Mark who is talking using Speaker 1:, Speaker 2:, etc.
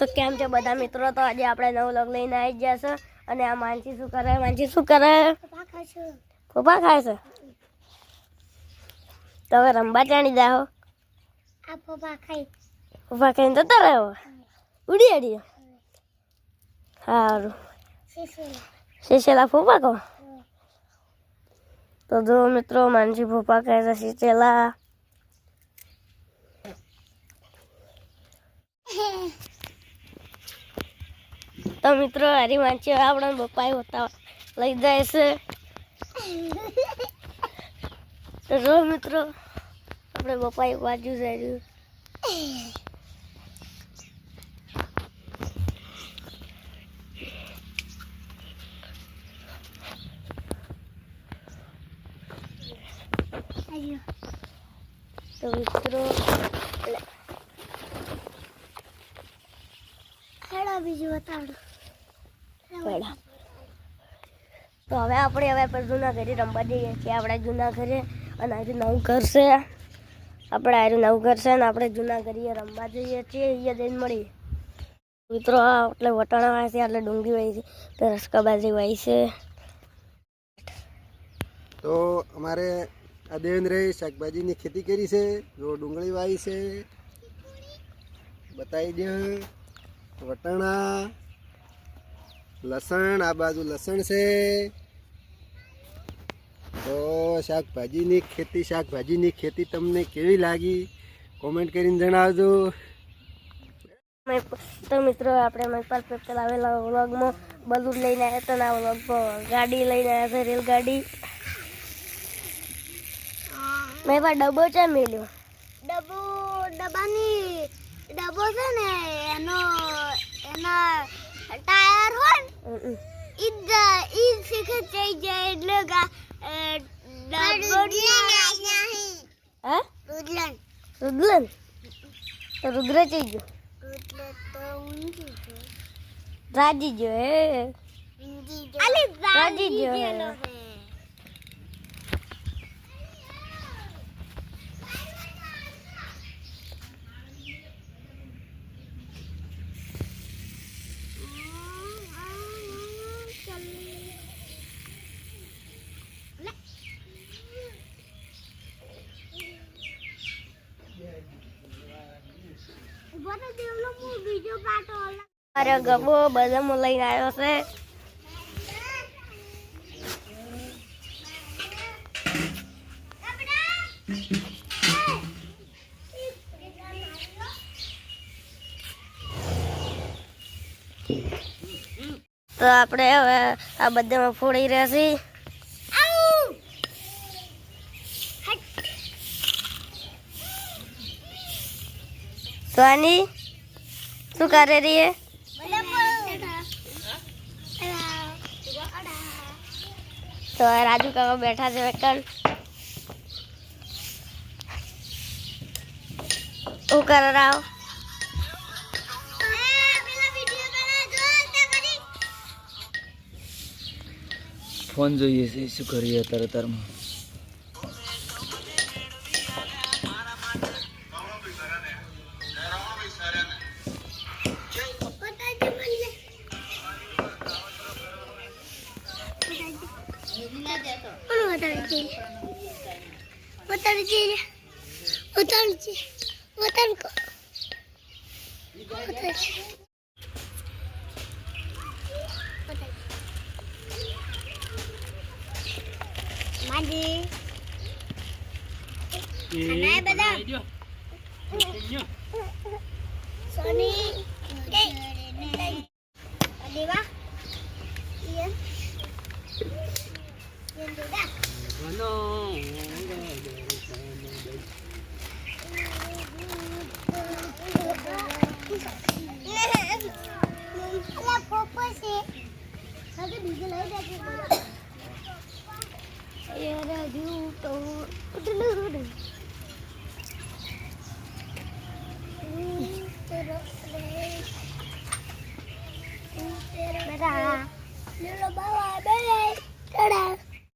Speaker 1: તો કેમ છે બધા મિત્રો? તો આજે આપણે નવું લગ લઈને આવી ગયા છે. અને આ માનસી શું કરે? માનસી શું કરે? ફોફા ખાય છે. તો હવે રમવા ચાણી જાઓ. ફોફા ખાઈને જતા રહ્યો ઉડી અડી. સારું
Speaker 2: શીશેલા
Speaker 1: ફોપા કહો? તો જો મિત્રો માનસી ફોપા ખાય છે શીશેલા તો મિત્રો, હરી માનસી હવે આપણા પપ્પાએ હોતા લઈ જાય છે. તો જો મિત્રો, આપણે પપ્પાએ બાજુ જઈ રહ્યું
Speaker 2: આયો
Speaker 1: તો મિત્રો
Speaker 2: હેડો બીજું બતાવડો
Speaker 1: તો હવે આપણે હવે પર ઘરે રમવા જઈએ છીએ. આપણે ઘરે અને આજે નવું કરશે આપણે આજે નવું કરશે અને આપણે જૂના ઘરે રમવા જઈએ છીએ. અહીંયા જઈને મળીએ. મિત્રો, એટલે વટાણા વાય છે, એટલે ડુંગળી વાય છે તો રસકાબાજી વાય છે.
Speaker 3: તો અમારે આ દેવેન્દ્રએ શાકભાજીની ખેતી કરી છે. જો ડુંગળી વાવી છે. બતાવી દે. વટાણા લસણ આ બાજુ લસણ છે. તો શાકભાજીની ખેતી શાકભાજીની ખેતી તમને કેવી લાગી? કોમેન્ટ કરીને જણાવજો.
Speaker 1: તો મિત્રો આપણે મહિપાલ પેપર આવેલા વ્લોગમાં બલૂન લઈને આવ્યા હતા ને આ વ્લોગમાં ગાડી લઈને આવ્યા હતા રેલગાડી. મેં પણ ડબ્બો ચા મેલ્યો.
Speaker 2: ડબ્બો ડબ્બાની ડબ્બો છે ને એના
Speaker 1: રુદ્રન તો રુદ્ર ચઈ ગયો રાજી ગયો હે રાજી ગયો હે.
Speaker 2: ગબો તો દેવલો હું
Speaker 1: લઈને આવ્યો છે. તો આપણે હવે આ બધામાં ફોડી રહ્યા છીએ. સોની શું કરે રહી હે? તો રાજુ કાકા બેઠા છે વેકન શું કરે રાવ?
Speaker 4: ફોન જોઈએ છે, શું કરીએ અત્યારે તારમાં
Speaker 2: માજી અને બધા. સોની. ഏറെ